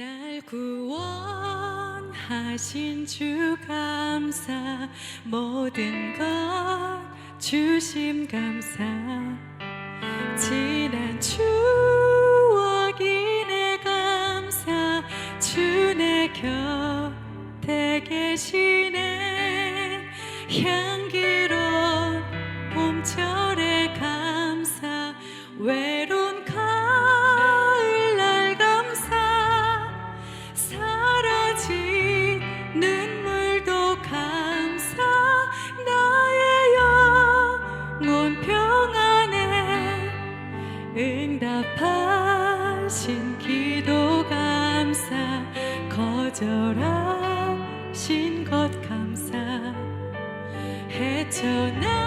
날 구원하신 주 감사 모든 것 주심 감사. 지난 추억이 내 감사 주 내 곁에 계시네. 향 응답하신 기도 감사 거절하신 것 감사. 헤쳐나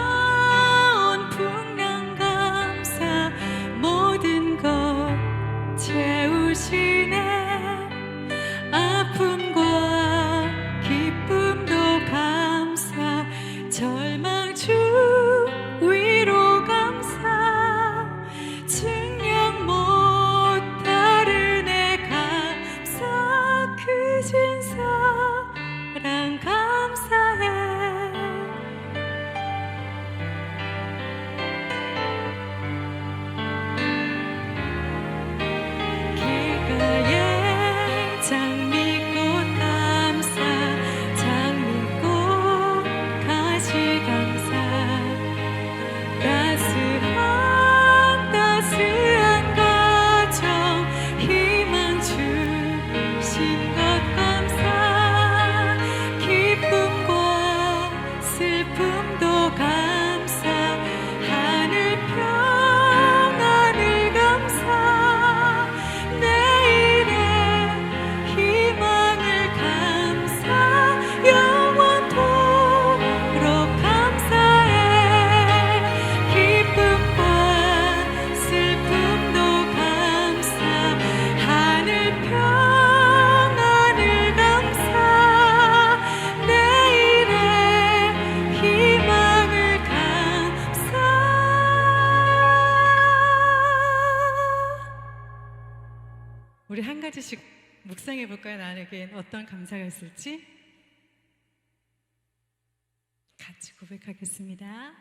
우리 한 가지씩 묵상해 볼까요? 나에겐 어떤 감사가 있을지 같이 고백하겠습니다.